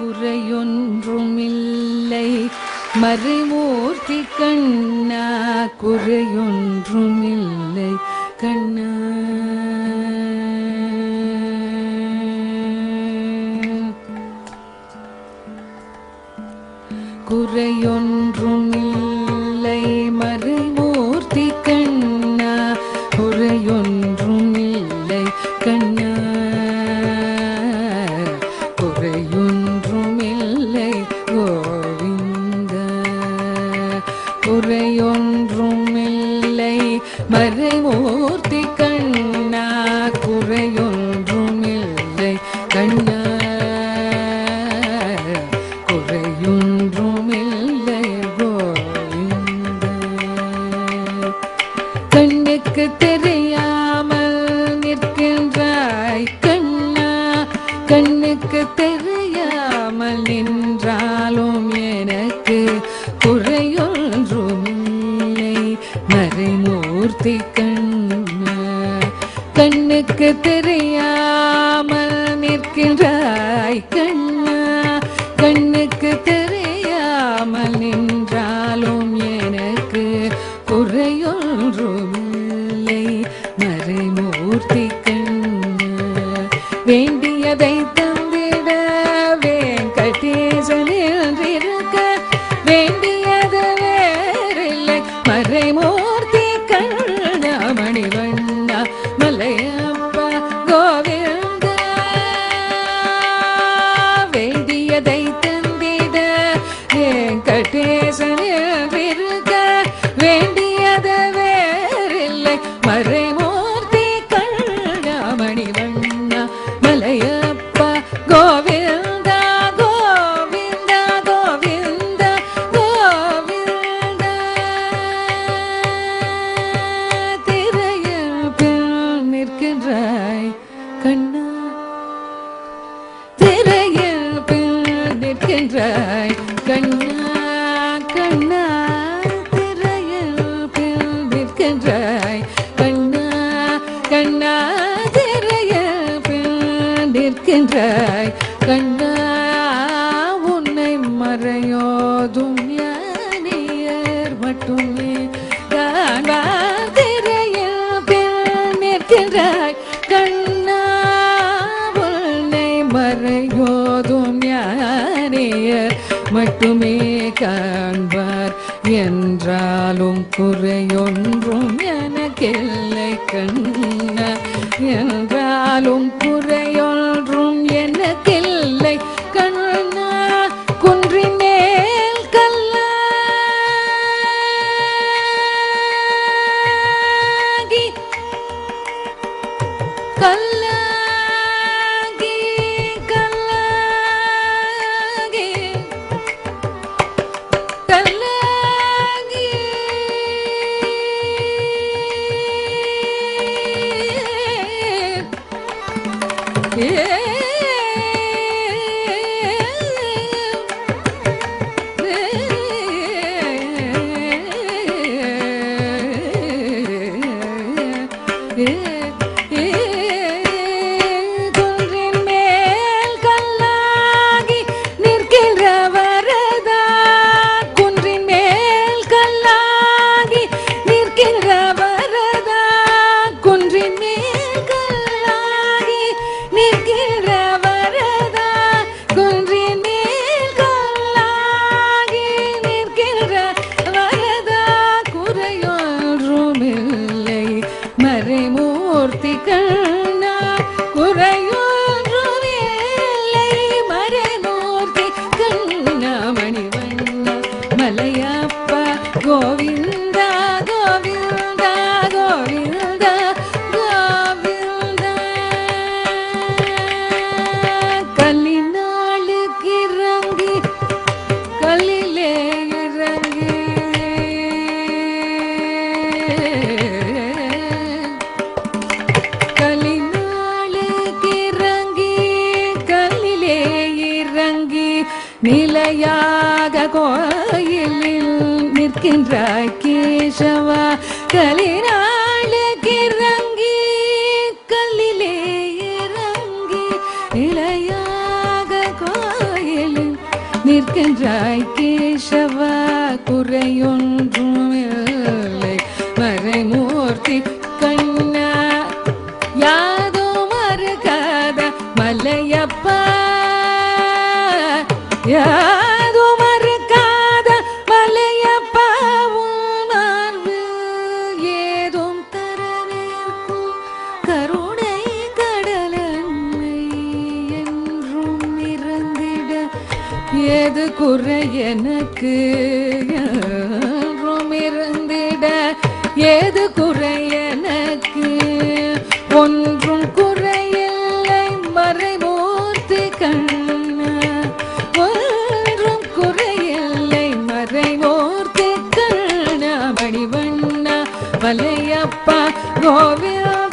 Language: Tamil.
குறையொன்றுமில்லை. மறைமூர்த்தி கண்ணா குறையொன்றுமில்லை. கண்ணா. குறையொன்றுமில்லை. குறையொன்றுமில்லை. மறைமூர்த்தி கண்ணா குறையொன்றுமில்லை. கண்ணா குறையொன்றுமில்லை. கோவிந்த. கண்ணுக்கு தெரியாமல் நிற்கின்றாய் கண்ணா. கண்ணுக்கு தெரியாமல் நின்றாலும் கண்ணுக்கு தெரியாமல் நிற்கின்றாய் கண்ணா. கண்ணுக்கு தெரியாமல் நின்றாலும் எனக்கு குறையொன்றும் போதும் ஞானியர் மட்டுமே. காண்பார் திரையில் பின் நிற்கின்றாய். கண்ணா உன்னை மறையோதும் ஞானியர் மட்டுமே காண்பார். என்றாலும் குறையொன்றும் எனக்கில்லை கண்ணா. என்றாலும் குறையொன்றும் மறைமூர்த்தி கண்ணா குறையொன்றுமில்லை மறைமூர்த்தி கண்ணா மணிவண்ணா மலையப்பா கோவிந்தா கோயிலில் நிற்கின்றாய் கேசவா கலினாளுக்கு கிறங்கி கல்லிலே இறங்கி இளையாக கோயிலில் நிற்கின்றாய் கேசவா குறையொன்றும் ஏது குறை எனக்கு? இருந்திட ஏது குறை எனக்கு? ஒன்றும் குறையில்லை மறைமூர்த்தி கண்ணா. ஒன்றும் குறையில்லை மறைமூர்த்தி கண்ணா. மணிவண்ணா வலையப்பா கோவிலா.